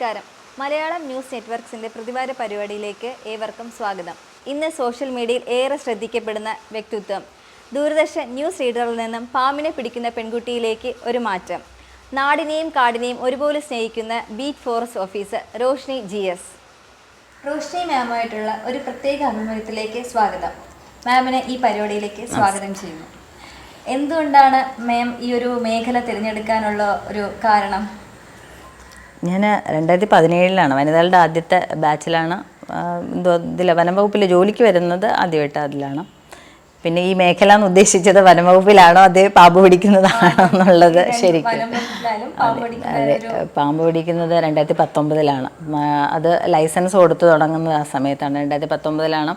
നമസ്കാരം. മലയാളം ന്യൂസ് നെറ്റ്വർക്സിന്റെ പ്രതിവാര പരിപാടിയിലേക്ക് ഏവർക്കും സ്വാഗതം. ഇന്ന് സോഷ്യൽ മീഡിയയിൽ ഏറെ ശ്രദ്ധിക്കപ്പെടുന്ന വ്യക്തിത്വം. ദൂരദർശൻ ന്യൂസ് റീഡറിൽ നിന്നും പാമ്പിനെ പിടിക്കുന്ന പെൺകുട്ടിയിലേക്ക് ഒരു മാറ്റം. നാടിനെയും കാടിനെയും ഒരുപോലെ സ്നേഹിക്കുന്ന beat forest officer Roshni G S. Roshni മാമുമായിട്ടുള്ള ഒരു പ്രത്യേക അഭിമുഖത്തിലേക്ക് സ്വാഗതം. മാമിനെ ഈ പരിപാടിയിലേക്ക് സ്വാഗതം ചെയ്യുന്നു. എന്തുകൊണ്ടാണ് മാം ഈ ഒരു മേഖല തിരഞ്ഞെടുക്കാനുള്ള ഒരു കാരണം? ഞാൻ രണ്ടായിരത്തി പതിനേഴിലാണ് വനിതകളുടെ ആദ്യത്തെ ബാച്ചിലാണ് എന്തോ ഇതിൽ വനംവകുപ്പിൽ ജോലിക്ക് വരുന്നത് ആദ്യമായിട്ട് അതിലാണ് പിന്നെ ഈ മേഖല എന്ന് ഉദ്ദേശിച്ചത് വനംവകുപ്പിലാണോ അതേ പാമ്പ് പിടിക്കുന്നതാണോ എന്നുള്ളത് ശരിക്കും. അതെ പാമ്പ് പിടിക്കുന്നത് രണ്ടായിരത്തി പത്തൊമ്പതിലാണ് അത് ലൈസൻസ് കൊടുത്തു തുടങ്ങുന്നത് ആ സമയത്താണ്. രണ്ടായിരത്തി പത്തൊമ്പതിലാണ്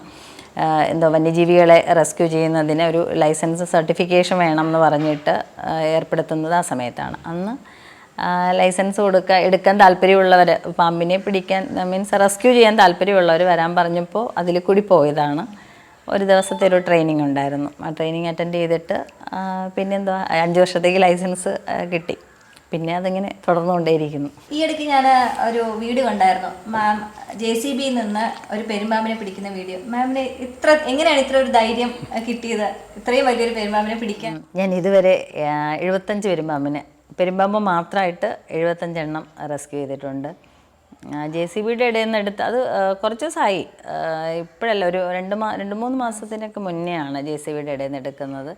എന്തോ വന്യജീവികളെ റെസ്ക്യൂ ചെയ്യുന്നതിന് ഒരു ലൈസൻസ് സർട്ടിഫിക്കേഷൻ വേണം എന്ന് പറഞ്ഞിട്ട് ഏർപ്പെടുത്തുന്നത് ആ സമയത്താണ്. അന്ന് ലൈസൻസ് കൊടുക്കാൻ എടുക്കാൻ താല്പര്യമുള്ളവർ പാമ്പിനെ പിടിക്കാൻ മീൻസ് റെസ്ക്യൂ ചെയ്യാൻ താല്പര്യമുള്ളവർ വരാൻ പറഞ്ഞപ്പോൾ അതിൽ കൂടി പോയതാണ്. ഒരു ദിവസത്തെ ഒരു ട്രെയിനിങ് ഉണ്ടായിരുന്നു. ആ ട്രെയിനിങ് അറ്റൻഡ് ചെയ്തിട്ട് പിന്നെ പിന്നെന്താ അഞ്ച് വർഷത്തേക്ക് ലൈസൻസ് കിട്ടി. പിന്നെ അതിങ്ങനെ തുടർന്നുകൊണ്ടേയിരിക്കുന്നു. ഈ ഇടയ്ക്ക് ഞാൻ ഒരു വീഡിയോ കണ്ടായിരുന്നു. മാം ജെ സി ബിയിൽ നിന്ന് ഒരു പെരുമ്പാമ്പിനെ പിടിക്കുന്ന വീഡിയോ. മാമിന് ഇത്ര എങ്ങനെയാണ് ഇത്ര ഒരു ധൈര്യം കിട്ടിയത്? ഇത്രയും വലിയൊരു പെരുമ്പാമ്പിനെ പിടിക്കാൻ? ഞാൻ ഇതുവരെ എഴുപത്തഞ്ച് പെരുമ്പാമ്പിനെ പെരുമ്പാമ്പ് മാത്രമായിട്ട് എഴുപത്തഞ്ചെണ്ണം റെസ്ക്യൂ ചെയ്തിട്ടുണ്ട്. ജെ സി ബിയുടെ ഇടയിൽ നിന്ന് എടുത്ത് അത് കുറച്ച് ദിവസമായി. ഇപ്പോഴല്ല ഒരു രണ്ട് മാ രണ്ട് മൂന്ന് മാസത്തിനൊക്കെ മുന്നെയാണ് ജെ സി ബിയുടെ ഇടയിൽ നിന്ന് എടുക്കുന്നത്.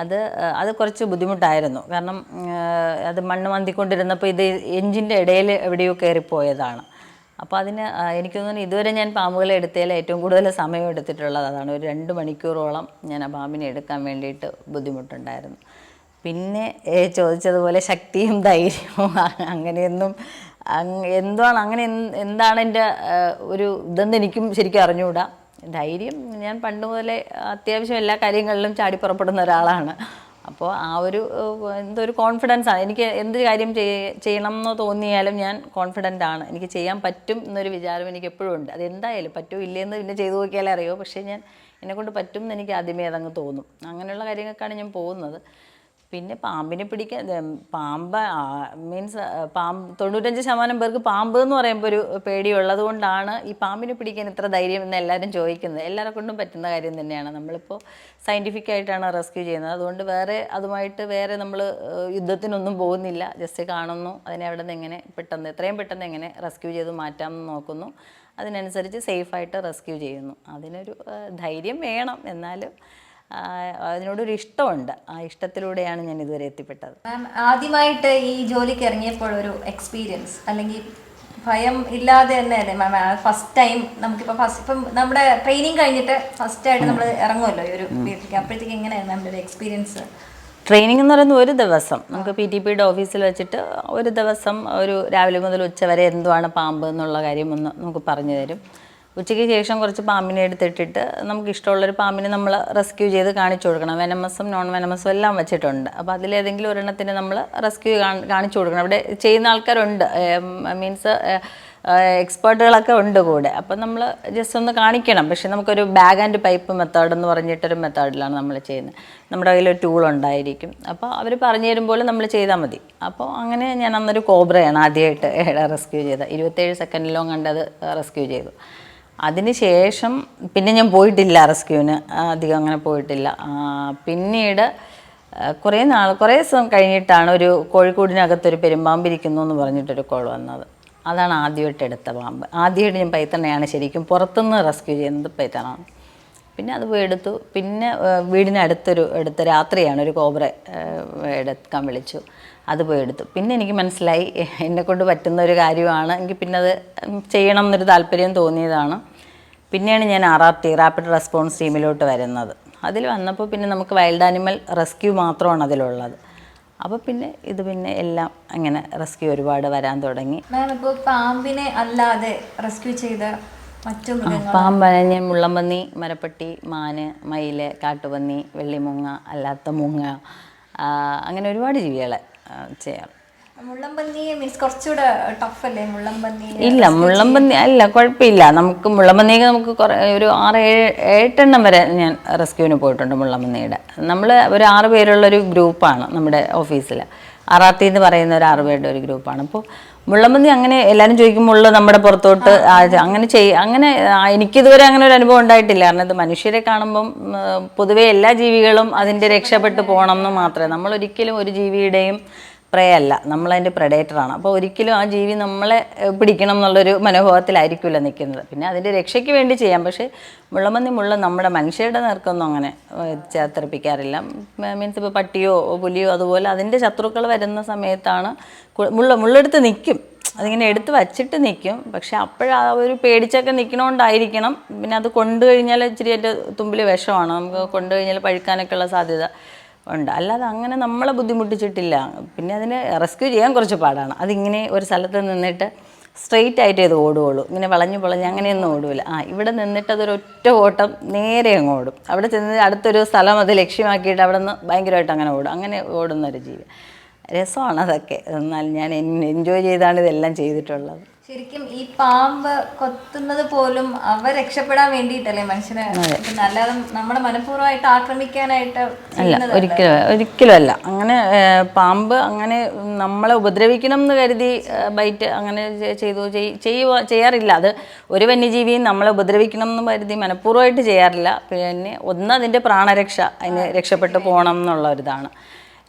അത് അത് കുറച്ച് ബുദ്ധിമുട്ടായിരുന്നു. കാരണം അത് മണ്ണ് മന്തിക്കൊണ്ടിരുന്നപ്പോൾ ഇത് എഞ്ചിന്റെ ഇടയിൽ എവിടെയോ കയറിപ്പോയതാണ്. അപ്പോൾ അതിന് എനിക്ക് തോന്നുന്നു ഇതുവരെ ഞാൻ പാമ്പുകളെ എടുത്തതിൽ ഏറ്റവും കൂടുതൽ സമയം എടുത്തിട്ടുള്ളത് അതാണ്. ഒരു രണ്ട് മണിക്കൂറോളം ഞാൻ ആ പാമ്പിനെ എടുക്കാൻ വേണ്ടിയിട്ട് ബുദ്ധിമുട്ടുണ്ടായിരുന്നു. പിന്നെ ചോദിച്ചതുപോലെ ശക്തിയും ധൈര്യവും അങ്ങനെയൊന്നും അങ് എന്താണ് അങ്ങനെ എന്ത് എന്താണ് എന്റെ ഒരു ഇതെന്ന് എനിക്കും ശരിക്കും അറിഞ്ഞുകൂടാ ധൈര്യം ഞാൻ പണ്ട് മുതലേ അത്യാവശ്യം എല്ലാ കാര്യങ്ങളിലും ചാടി പുറപ്പെടുന്ന ഒരാളാണ്. അപ്പോൾ ആ ഒരു എന്തോ ഒരു കോൺഫിഡൻസ് ആണ്. എനിക്ക് എന്ത് കാര്യം ചെയ്യ- ചെയ്യണം എന്ന് തോന്നിയാലും ഞാൻ കോൺഫിഡന്റ് ആണ്. എനിക്ക് ചെയ്യാൻ പറ്റും എന്നൊരു വിചാരം എനിക്ക് എപ്പോഴും ഉണ്ട്. അത് എന്തായാലും പറ്റുമോ ഇല്ലേന്ന് പിന്നെ ചെയ്തു നോക്കിയാലേ അറിയോ. പക്ഷേ ഞാൻ എന്നെക്കൊണ്ട് പറ്റും എന്ന് എനിക്ക് ആദ്യമേ അതങ്ങ് തോന്നും. അങ്ങനെയുള്ള കാര്യങ്ങൾക്കാണ് ഞാൻ പോകുന്നത്. പിന്നെ പാമ്പിനെ പിടിക്കാൻ പാമ്പ് മീൻസ് പാമ്പ് തൊണ്ണൂറ്റഞ്ച് ശതമാനം പേർക്ക് പാമ്പ് എന്ന് പറയുമ്പോൾ ഒരു പേടിയുള്ളത് കൊണ്ടാണ് ഈ പാമ്പിനെ പിടിക്കാൻ ഇത്ര ധൈര്യം എന്ന് എല്ലാവരും ചോദിക്കുന്നത്. എല്ലാവരെ കൊണ്ടും പറ്റുന്ന കാര്യം തന്നെയാണ്. നമ്മളിപ്പോൾ സയന്റിഫിക് ആയിട്ടാണ് റെസ്ക്യൂ ചെയ്യുന്നത്. അതുകൊണ്ട് വേറെ അതുമായിട്ട് വേറെ നമ്മൾ യുദ്ധത്തിനൊന്നും പോകുന്നില്ല. ജസ്റ്റ് കാണുന്നു. അതിനെ അവിടെ നിന്ന് എങ്ങനെ പെട്ടെന്ന് എത്രയും പെട്ടെന്ന് എങ്ങനെ റെസ്ക്യൂ ചെയ്ത് മാറ്റാമെന്ന് നോക്കുന്നു. അതിനനുസരിച്ച് സേഫായിട്ട് റെസ്ക്യൂ ചെയ്യുന്നു. അതിനൊരു ധൈര്യം വേണം. എന്നാലും അതിനോടൊരു ഇഷ്ടമുണ്ട്. ആ ഇഷ്ടത്തിലൂടെയാണ് ഞാൻ ഇതുവരെ എത്തിപ്പെട്ടത്. മാം ആദ്യമായിട്ട് ഈ ജോലിക്ക് ഇറങ്ങിയപ്പോൾ ഒരു എക്സ്പീരിയൻസ് അല്ലെങ്കിൽ ഭയം ഇല്ലാതെ തന്നെ അല്ലേ മാം ഫസ്റ്റ് ടൈം നമുക്കിപ്പോൾ ഫസ്റ്റ് ഇപ്പം നമ്മുടെ ട്രെയിനിങ് കഴിഞ്ഞിട്ട് ഫസ്റ്റ് ആയിട്ട് നമ്മൾ ഇറങ്ങുമല്ലോ ഈ ഒരു വീട്ടിലേക്ക്. അപ്പോഴത്തേക്ക് എങ്ങനെയായിരുന്നു നമ്മുടെ ഒരു എക്സ്പീരിയൻസ് ട്രെയിനിങ് എന്ന് പറയുന്നത് ഒരു ദിവസം. നമുക്ക് പി ടി പിയുടെ ഓഫീസിൽ വെച്ചിട്ട് ഒരു ദിവസം ഒരു രാവിലെ മുതൽ ഉച്ച വരെ എന്തുവാണ് പാമ്പ് എന്നുള്ള കാര്യം ഒന്ന് നമുക്ക് പറഞ്ഞു തരും. ഉച്ചയ്ക്ക് ശേഷം കുറച്ച് പാമ്പിനെ എടുത്തിട്ടിട്ട് നമുക്ക് ഇഷ്ടമുള്ളൊരു പാമ്പിനെ നമ്മൾ റെസ്ക്യൂ ചെയ്ത് കാണിച്ചു കൊടുക്കണം. വെനമസും നോൺ വെനമസും എല്ലാം വെച്ചിട്ടുണ്ട്. അപ്പോൾ അതിലേതെങ്കിലും ഒരെണ്ണത്തിന് നമ്മൾ റെസ്ക്യൂ കാണിച്ചു കൊടുക്കണം. അവിടെ ചെയ്യുന്ന ആൾക്കാരുണ്ട്. മീൻസ് എക്സ്പേർട്ടുകളൊക്കെ ഉണ്ട് കൂടെ. അപ്പം നമ്മൾ ജസ്റ്റ് ഒന്ന് കാണിക്കണം. പക്ഷേ നമുക്കൊരു ബാഗ് ആൻഡ് പൈപ്പ് മെത്തേഡ് എന്ന് പറഞ്ഞിട്ടൊരു മെത്തേഡിലാണ് നമ്മൾ ചെയ്യുന്നത്. നമ്മുടെ കയ്യിൽ ഒരു ടൂൾ ഉണ്ടായിരിക്കും. അപ്പോൾ അവർ പറഞ്ഞു തരുമ്പോൾ നമ്മൾ ചെയ്താൽ മതി. അപ്പോൾ അങ്ങനെ ഞാൻ അന്നൊരു കോബ്രയാണ് ആദ്യമായിട്ട് റെസ്ക്യൂ ചെയ്തത്. ഇരുപത്തേഴ് സെക്കൻഡിലോ കണ്ടത് റെസ്ക്യൂ ചെയ്തു. അതിന് ശേഷം പിന്നെ ഞാൻ പോയിട്ടില്ല റെസ്ക്യൂവിന്. അധികം അങ്ങനെ പോയിട്ടില്ല. പിന്നീട് കുറേ നാൾ കുറേ ദിവസം കഴിഞ്ഞിട്ടാണ് ഒരു കോഴിക്കോടിനകത്തൊരു പെരുമ്പാമ്പിരിക്കുന്നു എന്ന് പറഞ്ഞിട്ടൊരു കോൾ വന്നത്. അതാണ് ആദ്യമായിട്ട് എടുത്ത പാമ്പ്. ആദ്യമായിട്ട് ഞാൻ പൈത്തണ്ണയാണ് ശരിക്കും പുറത്തുനിന്ന് റെസ്ക്യൂ ചെയ്യുന്നത് പൈത്തണാണ് പിന്നെ അത് പോയി എടുത്തു. പിന്നെ വീടിനടുത്തൊരു എടുത്ത രാത്രിയാണ് ഒരു കോബ്ര എടുക്കാൻ വിളിച്ചു. അത് പോയി എടുത്തു. പിന്നെ എനിക്ക് മനസ്സിലായി എന്നെക്കൊണ്ട് പറ്റുന്ന ഒരു കാര്യമാണ്. എനിക്ക് പിന്നെ അത് ചെയ്യണം എന്നൊരു താല്പര്യം തോന്നിയതാണ്. പിന്നെയാണ് ഞാൻ R R T rapid response ടീമിലോട്ട് വരുന്നത്. അതിൽ വന്നപ്പോൾ പിന്നെ നമുക്ക് വൈൽഡ് ആനിമൽ റെസ്ക്യൂ മാത്രമാണ് അതിലുള്ളത്. അപ്പോൾ പിന്നെ ഇത് പിന്നെ എല്ലാം അങ്ങനെ റെസ്ക്യൂ ഒരുപാട് വരാൻ തുടങ്ങി. മാം ഇപ്പോൾ പാമ്പിനെ അല്ലാതെ റെസ്ക്യൂ ചെയ്ത മറ്റു പാമ്പന ഞാൻ മുള്ളമ്പന്നി മരപ്പട്ടി മാന് മയിൽ കാട്ടുപന്നി വെള്ളിമുങ്ങ അല്ലാത്ത മുങ്ങ അങ്ങനെ ഒരുപാട് ജീവികളെ ചെയ്യാം. ഇല്ല മുള്ളംപന്നി അല്ല കുഴപ്പമില്ല. നമുക്ക് മുള്ളംപന്നിയൊക്കെ നമുക്ക് കുറേ ഒരു ആറ് ഏഴ് ഏട്ടെണ്ണം വരെ ഞാൻ റെസ്ക്യൂവിന് പോയിട്ടുണ്ട് മുള്ളംപന്നിയുടെ. നമ്മൾ ഒരു ആറ് പേരുള്ള ഒരു ഗ്രൂപ്പാണ് നമ്മുടെ ഓഫീസിൽ അറാത്തി എന്ന് പറയുന്ന ഒരു ആറുപേരുടെ ഒരു ഗ്രൂപ്പാണ്. അപ്പോൾ മുള്ളമന്തി അങ്ങനെ എല്ലാവരും ചോദിക്കുമ്പോൾ നമ്മുടെ പുറത്തോട്ട് അങ്ങനെ ചെയ്യ അങ്ങനെ എനിക്കിതുവരെ അങ്ങനെ ഒരു അനുഭവം ഉണ്ടായിട്ടില്ല. കാരണം ഇത് മനുഷ്യരെ കാണുമ്പം പൊതുവെ എല്ലാ ജീവികളും അതിന്റെ രക്ഷപ്പെട്ട് പോകണം എന്ന് മാത്രമേ. നമ്മൾ ഒരിക്കലും ഒരു ജീവിയുടെയും പ്രേ അല്ല. നമ്മളതിന്റെ പ്രഡേറ്ററാണ് അപ്പോൾ ഒരിക്കലും ആ ജീവി നമ്മളെ പിടിക്കണം എന്നുള്ളൊരു മനോഭാവത്തിലായിരിക്കില്ല നിൽക്കുന്നത്. പിന്നെ അതിന്റെ രക്ഷയ്ക്ക് വേണ്ടി ചെയ്യാം. പക്ഷേ മുള്ളമന്നി മുള്ള നമ്മുടെ മനുഷ്യരുടെ നേർക്കൊന്നും അങ്ങനെ ചേർത്തെറിപ്പിക്കാറില്ല മീൻസ് ഇപ്പോൾ പട്ടിയോ പുലിയോ അതുപോലെ അതിന്റെ ശത്രുക്കൾ വരുന്ന സമയത്താണ് മുള്ള മുള്ളെടുത്ത് നിൽക്കും. അതിങ്ങനെ എടുത്ത് വച്ചിട്ട് നിൽക്കും. പക്ഷെ അപ്പോഴാ ഒരു പേടിച്ചൊക്കെ നിൽക്കണോണ്ടായിരിക്കണം. പിന്നെ അത് കൊണ്ടു കഴിഞ്ഞാൽ ഇച്ചിരി എന്റെ തുമ്പിൽ വിഷമാണ്. നമുക്ക് കൊണ്ടു കഴിഞ്ഞാൽ പഴുക്കാനൊക്കെ ഉള്ള സാധ്യത. ഉണ്ട്. അല്ലാതെ അങ്ങനെ നമ്മളെ ബുദ്ധിമുട്ടിച്ചിട്ടില്ല. പിന്നെ അതിനെ റെസ്ക്യൂ ചെയ്യാൻ കുറച്ച് പാടാണ്. അതിങ്ങനെ ഒരു സ്ഥലത്ത് നിന്നിട്ട് സ്ട്രെയിറ്റ് ആയിട്ട് ഇത് ഓടുകയുള്ളൂ ഇങ്ങനെ വളഞ്ഞു വളഞ്ഞ് അങ്ങനെയൊന്നും ഓടില്ല ആ ഇവിടെ നിന്നിട്ട് അതൊരു ഒറ്റ ഓട്ടം നേരെ അങ്ങ് ഓടും. അവിടെ ചെന്ന് അടുത്തൊരു സ്ഥലം അത് ലക്ഷ്യമാക്കിയിട്ട് അവിടെ നിന്ന് ഭയങ്കരമായിട്ട് അങ്ങനെ ഓടും. അങ്ങനെ ഓടുന്ന ഒരു ജീവി. രസമാണ് അതൊക്കെ. എന്നാൽ ഞാൻ എൻജോയ് ചെയ്താണ് ഇതെല്ലാം ചെയ്തിട്ടുള്ളത്. ശരിക്കും ഈ പാമ്പ് കൊത്തുന്നത് പോലും അവ രക്ഷപ്പെടാൻ വേണ്ടിയിട്ടല്ലേ മനുഷ്യനെ. അല്ലാതെ നമ്മളെ മനഃപൂർവമായിട്ട് ആക്രമിക്കാനായിട്ട് അല്ല. ഒരിക്കലും ഒരിക്കലും അല്ല അങ്ങനെ പാമ്പ് അങ്ങനെ നമ്മളെ ഉപദ്രവിക്കണം എന്ന് കരുതി ബൈറ്റ് അങ്ങനെ ചെയ്തു ചെയ്യുക ചെയ്യാറില്ല. അത് ഒരു വന്യജീവിയും നമ്മളെ ഉപദ്രവിക്കണം എന്ന് കരുതി മനഃപൂർവമായിട്ട് ചെയ്യാറില്ല. പിന്നെ ഒന്ന് അതിന്റെ പ്രാണരക്ഷ അതിന് രക്ഷപ്പെട്ടു പോകണം എന്നുള്ള ഒരിതാണ്.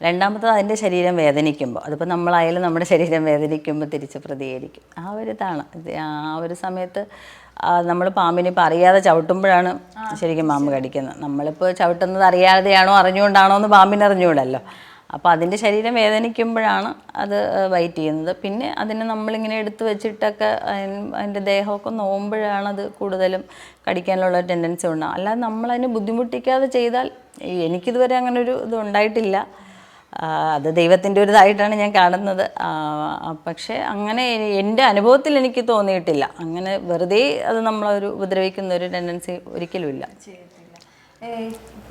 രണ്ടാമത്തത് അതിന്റെ ശരീരം വേദനിക്കുമ്പോൾ. അതിപ്പോൾ നമ്മളായാലും നമ്മുടെ ശരീരം വേദനിക്കുമ്പോൾ തിരിച്ച് പ്രതികരിക്കും. ആ ഒരു ഇതാണ്. ആ ഒരു സമയത്ത് നമ്മൾ പാമ്പിനെ ഇപ്പോൾ അറിയാതെ ചവിട്ടുമ്പോഴാണ് ശരിക്കും പാമ്പ് കടിക്കുന്നത്. നമ്മളിപ്പോൾ ചവിട്ടുന്നത് അറിയാതെയാണോ അറിഞ്ഞുകൊണ്ടാണോ എന്ന് പാമ്പിന് അറിഞ്ഞുകൂടല്ലോ. അപ്പോൾ അതിന്റെ ശരീരം വേദനിക്കുമ്പോഴാണ് അത് വൈറ്റ് ചെയ്യുന്നത്. പിന്നെ അതിനെ നമ്മളിങ്ങനെ എടുത്തു വെച്ചിട്ടൊക്കെ അതിന്റെ ദേഹമൊക്കെ നോവുമ്പോഴാണ് അത് കൂടുതലും കടിക്കാനുള്ള ടെൻഡൻസി ഉണ്ടാകും അല്ലാതെ നമ്മളതിനെ ബുദ്ധിമുട്ടിക്കാതെ ചെയ്താൽ എനിക്കിതുവരെ അങ്ങനെ ഒരു ഇത് ഉണ്ടായിട്ടില്ല. അത് ദൈവത്തിന്റെ ഒരു ഇതായിട്ടാണ് ഞാൻ കാണുന്നത്. പക്ഷേ അങ്ങനെ എന്റെ അനുഭവത്തിൽ എനിക്ക് തോന്നിയിട്ടില്ല. അങ്ങനെ വെറുതെ അത് നമ്മളൊരു ഉപദ്രവിക്കുന്ന ഒരു ടെൻഡൻസി ഒരിക്കലും ഇല്ല ചെയ്യത്തില്ല. ഏയ്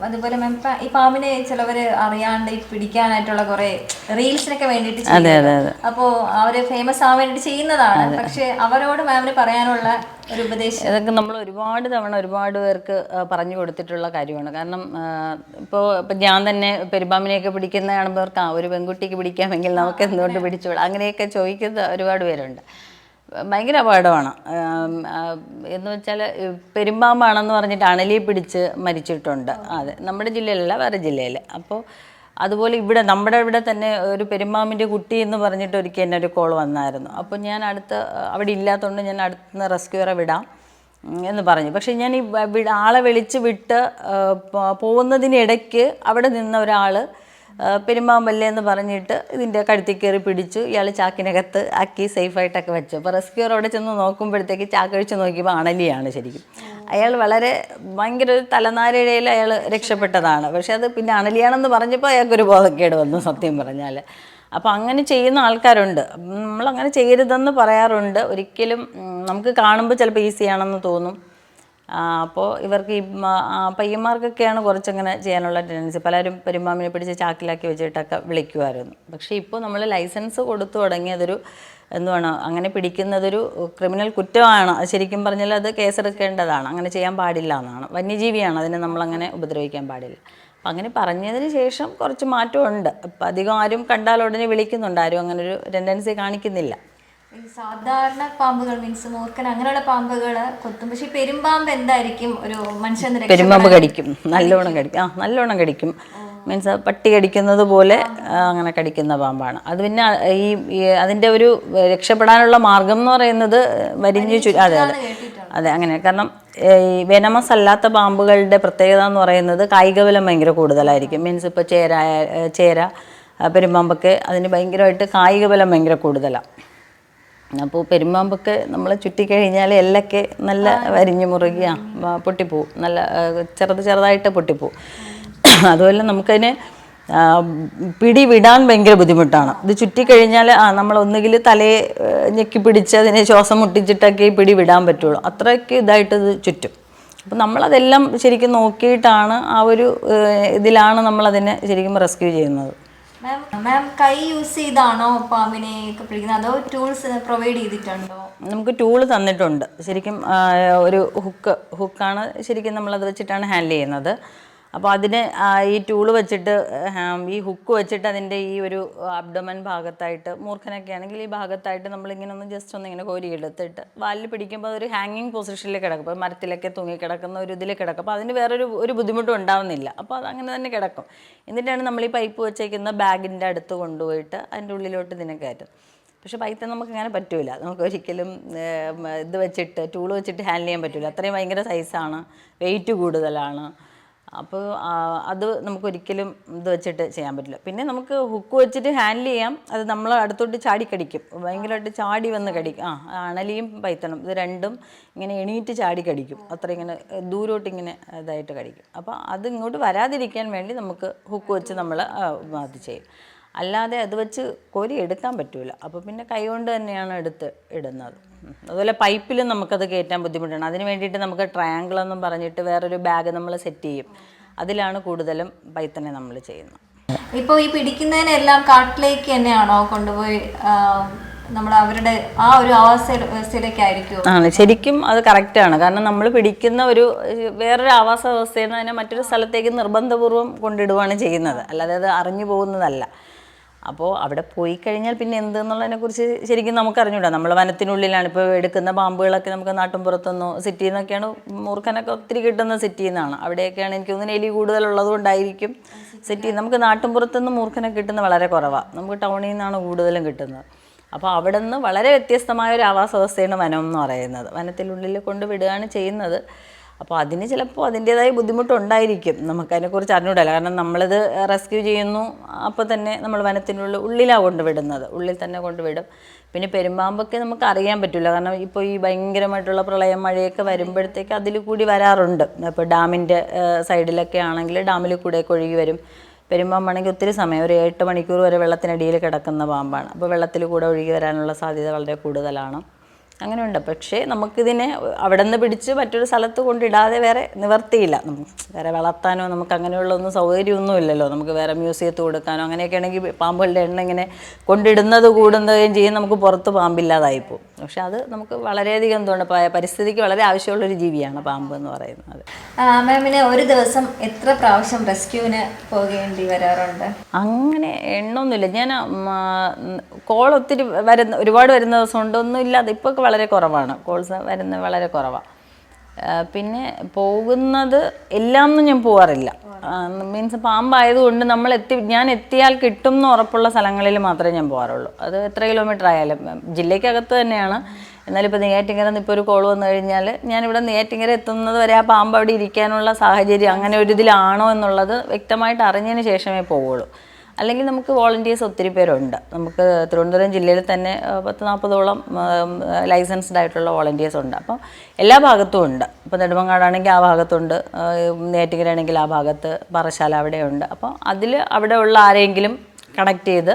അതുപോലെ മാം ഈ പാമ്പിനെ ചിലവര് അറിയാണ്ട് പിടിക്കാനായിട്ടുള്ള കുറെ റീൽസിനൊക്കെ വേണ്ടിയിട്ട് അതെ അതെ അതെ. അപ്പോ അവർ ഫേമസ് ആവാൻ വേണ്ടി ചെയ്യുന്നതാണ്. പക്ഷെ അവരോട് മാമിന് പറയാനുള്ള ഒരു ഉപദേശം? ഇതൊക്കെ നമ്മൾ ഒരുപാട് തവണ ഒരുപാട് പേർക്ക് പറഞ്ഞു കൊടുത്തിട്ടുള്ള കാര്യമാണ്. കാരണം ഇപ്പോ ഇപ്പം ഞാൻ തന്നെ പെരുമ്പാമ്പിനെയൊക്കെ പിടിക്കുന്ന കാണുമ്പോൾ ആ ഒരു പെൺകുട്ടിക്ക് പിടിക്കാമെങ്കിൽ നമുക്ക് എന്തുകൊണ്ട് പിടിച്ചുകൂടാ അങ്ങനെയൊക്കെ ചോദിക്കുന്ന ഒരുപാട് പേരുണ്ട്. ഭയങ്കര അപകടമാണ്. എന്ന് വെച്ചാൽ പെരുമ്പാമ്പാണെന്ന് പറഞ്ഞിട്ട് അണലി പിടിച്ച് മരിച്ചിട്ടുണ്ട്. അതെ നമ്മുടെ ജില്ലയിലല്ല വേറെ ജില്ലയിൽ അപ്പോൾ അതുപോലെ ഇവിടെ നമ്മുടെ ഇവിടെ തന്നെ ഒരു പെരുമ്പാമ്പിന്റെ കുട്ടി എന്ന് പറഞ്ഞിട്ട് ഒരിക്കൽ എന്നെ ഒരു കോൾ വന്നായിരുന്നു. അപ്പോൾ ഞാൻ അടുത്ത് അവിടെ ഇല്ലാത്തതുകൊണ്ട് ഞാൻ അടുത്തുനിന്ന് റെസ്ക്യൂറെ വിടാം എന്ന് പറഞ്ഞു. പക്ഷേ ഞാൻ ഈ ആളെ വിളിച്ച് വിട്ട് പോകുന്നതിനിടയ്ക്ക് അവിടെ നിന്ന ഒരാൾ പെരുമ്പാമ്പല്ലേ എന്ന് പറഞ്ഞിട്ട് ഇതിന്റെ കഴുത്തി കയറി പിടിച്ചു. ഇയാൾ ചാക്കിനകത്ത് ആക്കി സേഫായിട്ടൊക്കെ വെച്ചു. അപ്പോൾ റെസ്ക്യൂർ അവിടെ ചെന്ന് നോക്കുമ്പോഴത്തേക്ക് ചാക്കഴിച്ച് നോക്കിയപ്പോൾ അണലിയാണ് ശരിക്കും. അയാൾ വളരെ ഭയങ്കര ഒരു തലനാരിഴയിൽ അയാൾ രക്ഷപ്പെട്ടതാണ്. പക്ഷെ അത് പിന്നെ അണലിയാണെന്ന് പറഞ്ഞപ്പോൾ അയാൾക്കൊരു ബോധക്കേട് വന്നു സത്യം പറഞ്ഞാൽ അപ്പോൾ അങ്ങനെ ചെയ്യുന്ന ആൾക്കാരുണ്ട്. നമ്മളങ്ങനെ ചെയ്യരുതെന്ന് പറയാറുണ്ട്. ഒരിക്കലും നമുക്ക് കാണുമ്പോൾ ചിലപ്പോൾ ഈസിയാണെന്ന് തോന്നും. അപ്പോൾ ഇവർക്ക് ഈ പയ്യന്മാർക്കൊക്കെയാണ് കുറച്ചങ്ങനെ ചെയ്യാനുള്ള ടെൻഡൻസി. പലരും പെരുമ്പാമ്പിനെ പിടിച്ച് ചാക്കിലാക്കി വെച്ചിട്ടൊക്കെ വിളിക്കുമായിരുന്നു പക്ഷേ ഇപ്പോൾ നമ്മൾ ലൈസൻസ് കൊടുത്തു തുടങ്ങിയതൊരു എന്തുവാണ് അങ്ങനെ പിടിക്കുന്നതൊരു ക്രിമിനൽ കുറ്റമാണ്. ശരിക്കും പറഞ്ഞാൽ അത് കേസെടുക്കേണ്ടതാണ്. അങ്ങനെ ചെയ്യാൻ പാടില്ല എന്നാണ്. വന്യജീവിയാണ്. അതിനെ നമ്മളങ്ങനെ ഉപദ്രവിക്കാൻ പാടില്ല. അപ്പം അങ്ങനെ പറഞ്ഞതിന് ശേഷം കുറച്ച് മാറ്റമുണ്ട്. അപ്പം അധികം ആരും കണ്ടാൽ ഉടനെ വിളിക്കുന്നുണ്ട്. ആരും അങ്ങനെ ഒരു ടെൻഡൻസി കാണിക്കുന്നില്ല. ഈ സാധാരണ പാമ്പുകൾ മീൻസ് മൂർക്കൻ അങ്ങനെയുള്ള പാമ്പുകൾ കൊത്തും പക്ഷെ പെരുമ്പാമ്പ് എന്തായിരിക്കും? ഒരു മനുഷ്യൻ പെരുമ്പാമ്പ് കടിക്കും. നല്ലോണം കടിക്കും. ആ നല്ലോണം കടിക്കും. മീൻസ് പട്ടി കടിക്കുന്നത് പോലെ അങ്ങനെ കടിക്കുന്ന പാമ്പാണ്. അത് പിന്നെ ഈ അതിന്റെ ഒരു രക്ഷപ്പെടാനുള്ള മാർഗം എന്ന് പറയുന്നത് വരിഞ്ഞു ചു അതെ അതെ. അതെ അങ്ങനെ. കാരണം ഈ വെനമസ് അല്ലാത്ത പാമ്പുകളുടെ പ്രത്യേകത എന്ന് പറയുന്നത് കായിക ബലം ഭയങ്കര കൂടുതലായിരിക്കും. മീൻസ് ഇപ്പോൾ ചേര ചേര പെരുമ്പാമ്പൊക്കെ അതിന് ഭയങ്കരമായിട്ട് കായിക ബലം ഭയങ്കര കൂടുതലാണ് അപ്പോൾ പെരുമ്പാമ്പൊക്കെ നമ്മൾ ചുറ്റിക്കഴിഞ്ഞാൽ എല്ലൊക്കെ നല്ല വരിഞ്ഞു മുറുകിയാ. പൊട്ടിപ്പോവും. നല്ല ചെറുത് ചെറുതായിട്ട് പൊട്ടിപ്പോവും. അതുപോലെ നമുക്കതിന് പിടി വിടാൻ ഭയങ്കര ബുദ്ധിമുട്ടാണ്. ഇത് ചുറ്റിക്കഴിഞ്ഞാൽ ആ നമ്മൾ ഒന്നുകിൽ തലയെ ഞെക്കി പിടിച്ച് അതിനെ ശ്വാസം മുട്ടിച്ചിട്ടൊക്കെ പിടി വിടാൻ പറ്റുള്ളൂ. അത്രയ്ക്ക് ഇതായിട്ട് ഇത് ചുറ്റും. അപ്പം നമ്മളതെല്ലാം ശരിക്കും നോക്കിയിട്ടാണ് ആ ഒരു ഇതിലാണ് നമ്മളതിനെ ശരിക്കും റെസ്ക്യൂ ചെയ്യുന്നത്. മാം മാം കൈ യൂസ് ചെയ്താണോ പാമ്പിനെ ഒക്കെ അതോ ടൂൾസ് പ്രൊവൈഡ് ചെയ്തിട്ടുണ്ടോ? നമുക്ക് ടൂൾ തന്നിട്ടുണ്ട്. ശരിക്കും ഒരു ഹുക്ക് ഹുക്കാണ് ശരിക്കും നമ്മളത് വെച്ചിട്ടാണ് ഹാൻഡിൽ ചെയ്യുന്നത്. അപ്പോൾ അതിന് ഈ ടൂൾ വെച്ചിട്ട് ഈ ഹുക്ക് വെച്ചിട്ട് അതിന്റെ ഈ ഒരു അബ്ഡമൻ ഭാഗത്തായിട്ട് മൂർഖനൊക്കെ ആണെങ്കിൽ ഈ ഭാഗത്തായിട്ട് നമ്മളിങ്ങനെ ഒന്ന് ജസ്റ്റ് ഒന്ന് ഇങ്ങനെ കോരി എടുത്തിട്ട് വാലിൽ പിടിക്കുമ്പോൾ അതൊരു ഹാങ്ങിങ് പൊസിഷനിൽ കിടക്കും. ഇപ്പോൾ മരത്തിലൊക്കെ തൂങ്ങി കിടക്കുന്ന ഒരു ഇതിൽ കിടക്കും. അപ്പോൾ അതിന് വേറൊരു ഒരു ബുദ്ധിമുട്ടും ഉണ്ടാവുന്നില്ല. അപ്പോൾ അത് അങ്ങനെ തന്നെ കിടക്കും. എന്നിട്ടാണ് നമ്മൾ ഈ പൈപ്പ് വെച്ചേക്കുന്ന ബാഗിന്റെ അടുത്ത് കൊണ്ടുപോയിട്ട് അതിന്റെ ഉള്ളിലോട്ട് ഇതിനെ കയറ്റും. പക്ഷേ പൈത്തൻ നമുക്ക് അങ്ങനെ പറ്റൂല. നമുക്ക് ഒരിക്കലും ഇത് വെച്ചിട്ട് ടൂൾ വെച്ചിട്ട് ഹാൻഡിൽ ചെയ്യാൻ പറ്റൂല. അത്രയും ഭയങ്കര സൈസാണ് വെയിറ്റ് കൂടുതലാണ്. അപ്പോൾ അത് നമുക്ക് ഒരിക്കലും ഇത് വെച്ചിട്ട് ചെയ്യാൻ പറ്റില്ല. പിന്നെ നമുക്ക് ഹുക്ക് വെച്ചിട്ട് ഹാൻഡിൽ ചെയ്യാം. അത് നമ്മൾ അടുത്തോട്ട് ചാടി കടിക്കും. ഭയങ്കരമായിട്ട് ചാടി വന്ന് കടിക്കും. ആ അണലിയും പൈത്തണും ഇത് രണ്ടും ഇങ്ങനെ എണീറ്റ് ചാടി കടിക്കും. അത്ര ഇങ്ങനെ ദൂരോട്ട് ഇങ്ങനെ ഇതായിട്ട് കടിക്കും. അപ്പോൾ അത് ഇങ്ങോട്ട് വരാതിരിക്കാൻ വേണ്ടി നമുക്ക് ഹുക്ക് വെച്ച് നമ്മൾ അത് ചെയ്യും. അല്ലാതെ അത് വെച്ച് കോരി എടുക്കാൻ പറ്റൂല. അപ്പോൾ പിന്നെ കൈകൊണ്ട് തന്നെയാണ് എടുത്ത് ഇടുന്നത്. അതുപോലെ പൈപ്പിലും നമുക്കത് കയറ്റാൻ ബുദ്ധിമുട്ടാണ്. അതിന് വേണ്ടിയിട്ട് നമുക്ക് ട്രയാങ്കിൾ എന്നും പറഞ്ഞിട്ട് വേറൊരു ബാഗ് നമ്മൾ സെറ്റ് ചെയ്യും. അതിലാണ് കൂടുതലും പൈത്തനെ നമ്മൾ ചെയ്യുന്നത്. ഇപ്പോൾ ഈ പിടിക്കുന്നതിനെല്ലാം കാട്ടിലേക്ക് തന്നെയാണോ കൊണ്ടുപോയി നമ്മൾ അവരുടെ ആ ഒരു ആണ്. ശരിക്കും അത് കറക്റ്റാണ് കാരണം നമ്മൾ പിടിക്കുന്ന ഒരു വേറൊരു ആവാസ വ്യവസ്ഥയിൽ നിന്ന് തന്നെ മറ്റൊരു സ്ഥലത്തേക്ക് നിർബന്ധപൂർവം കൊണ്ടിടുവാണ് ചെയ്യുന്നത്. അല്ലാതെ അത് അറിഞ്ഞു പോകുന്നതല്ല. അപ്പോൾ അവിടെ പോയി കഴിഞ്ഞാൽ പിന്നെ എന്തെന്നുള്ളതിനെ കുറിച്ച് ശരിക്കും നമുക്ക് അറിഞ്ഞൂടാ നമ്മൾ വനത്തിനുള്ളിലാണ് ഇപ്പോൾ എടുക്കുന്ന പാമ്പുകളൊക്കെ നമുക്ക് നാട്ടും പുറത്തുനിന്നോ സിറ്റിയിൽ നിന്നൊക്കെയാണ് മൂർഖനൊക്കെ ഒത്തിരി കിട്ടുന്ന സിറ്റിയിൽ നിന്നാണ് അവിടെയൊക്കെയാണ് എനിക്ക് തോന്നുന്നത് എലി കൂടുതലുള്ളത് കൊണ്ടായിരിക്കും സിറ്റി നമുക്ക് നാട്ടും പുറത്തുനിന്ന് മൂർഖനൊക്കെ കിട്ടുന്നത് വളരെ കുറവാണ് നമുക്ക് ടൗണിൽ നിന്നാണ് കൂടുതലും കിട്ടുന്നത്. അപ്പോൾ അവിടെ നിന്ന് വളരെ വ്യത്യസ്തമായ ഒരു ആവാസ വ്യവസ്ഥയാണ് വനം എന്ന് പറയുന്നത്. വനത്തിനുള്ളിൽ കൊണ്ട് വിടുകയാണ് ചെയ്യുന്നത്. അപ്പോൾ അതിന് ചിലപ്പോൾ അതിന്റേതായ ബുദ്ധിമുട്ടുണ്ടായിരിക്കും. നമുക്കതിനെക്കുറിച്ച് അറിഞ്ഞൂടല്ല കാരണം നമ്മളിത് റെസ്ക്യൂ ചെയ്യുന്നു. അപ്പോൾ തന്നെ നമ്മൾ വനത്തിനുള്ളിൽ ഉള്ളിലാണ് കൊണ്ടുവിടുന്നത്. ഉള്ളിൽ തന്നെ കൊണ്ടുവിടും. പിന്നെ പെരുമ്പാമ്പൊക്കെ നമുക്ക് അറിയാൻ പറ്റില്ല കാരണം ഇപ്പോൾ ഈ ഭയങ്കരമായിട്ടുള്ള പ്രളയം മഴയൊക്കെ വരുമ്പോഴത്തേക്ക് അതിൽ കൂടി വരാറുണ്ട്. അപ്പോൾ ഡാമിന്റെ സൈഡിലൊക്കെ ആണെങ്കിൽ ഡാമിൽ കൂടെ ഒഴുകി വരും. പെരുമ്പാമ്പാണെങ്കിൽ ഒത്തിരി സമയം ഒരു എട്ട് മണിക്കൂർ വരെ വെള്ളത്തിനടിയിൽ കിടക്കുന്ന പാമ്പാണ്. അപ്പോൾ വെള്ളത്തിൽ കൂടെ ഒഴുകി വരാനുള്ള സാധ്യത വളരെ കൂടുതലാണ്. അങ്ങനെയുണ്ട്. പക്ഷേ നമുക്കിതിനെ അവിടെ നിന്ന് പിടിച്ച് മറ്റൊരു സ്ഥലത്ത് കൊണ്ടിടാതെ വേറെ നിവർത്തിയില്ല. നമുക്ക് വേറെ വളർത്താനോ നമുക്ക് അങ്ങനെയുള്ള ഒന്നും സൗകര്യമൊന്നും ഇല്ലല്ലോ നമുക്ക് വേറെ മ്യൂസിയത്ത് കൊടുക്കാനോ അങ്ങനെയൊക്കെ ആണെങ്കിൽ പാമ്പുകളുടെ എണ്ണം ഇങ്ങനെ കൊണ്ടിടുന്നത് കൂടുന്നതും ചെയ്യും. നമുക്ക് പുറത്ത് പാമ്പില്ലാതായി പോകും പക്ഷെ അത് നമുക്ക് വളരെയധികം എന്തുകൊണ്ട് പരിസ്ഥിതിക്ക് വളരെ ആവശ്യമുള്ളൊരു ജീവിയാണ് പാമ്പ് എന്ന് പറയുന്നത്. മാമിന് ഒരു ദിവസം എത്ര പ്രാവശ്യം റെസ്ക്യൂവിന് പോകേണ്ടി വരാറുണ്ട്? അങ്ങനെ എണ്ണമൊന്നുമില്ല ഞാൻ കോൾ ഒത്തിരി വരുന്ന ഒരുപാട് വരുന്ന ദിവസം ഉണ്ടൊന്നുമില്ല ഇല്ലാതെ ഇപ്പോൾ വളരെ കുറവാണ്. കോൾസ് വരുന്നത് വളരെ കുറവാണ് പിന്നെ പോകുന്നത് എല്ലാം ഒന്നും ഞാൻ പോവാറില്ല. മീൻസ് പാമ്പായതുകൊണ്ട് നമ്മൾ എത്തി ഞാൻ എത്തിയാൽ കിട്ടും എന്ന് ഉറപ്പുള്ള സ്ഥലങ്ങളിൽ മാത്രമേ ഞാൻ പോകാറുള്ളൂ അത് എത്ര കിലോമീറ്റർ ആയാലും. ജില്ലയ്ക്കകത്ത് തന്നെയാണ്. എന്നാലും ഇപ്പോൾ നെയ്യാറ്റിങ്കര ഇപ്പോൾ ഒരു കോൾ വന്നു കഴിഞ്ഞാൽ ഞാനിവിടെ നെയ്യാറ്റിങ്കര എത്തുന്നത് വരെ ആ പാമ്പ് അവിടെ ഇരിക്കാനുള്ള സാഹചര്യം അങ്ങനെ ഒരു ഇതിലാണോ എന്നുള്ളത് വ്യക്തമായിട്ട് അറിഞ്ഞതിന് ശേഷമേ പോവുള്ളൂ. അല്ലെങ്കിൽ നമുക്ക് വോളണ്ടിയേഴ്സ് ഒത്തിരി പേരുണ്ട്. നമുക്ക് തിരുവനന്തപുരം ജില്ലയിൽ തന്നെ പത്ത് നാൽപ്പതോളം ലൈസൻസ്ഡ് ആയിട്ടുള്ള വോളണ്ടിയേഴ്സ് ഉണ്ട്. അപ്പം എല്ലാ ഭാഗത്തും ഉണ്ട്. ഇപ്പോൾ നെടുമങ്ങാടാണെങ്കിൽ ആ ഭാഗത്തുണ്ട് നേറ്റുകരാണെങ്കിൽ ആ ഭാഗത്ത് പറശാല അവിടെയുണ്ട്. അപ്പോൾ അതിൽ അവിടെ ഉള്ള ആരെങ്കിലും കണക്ട് ചെയ്ത്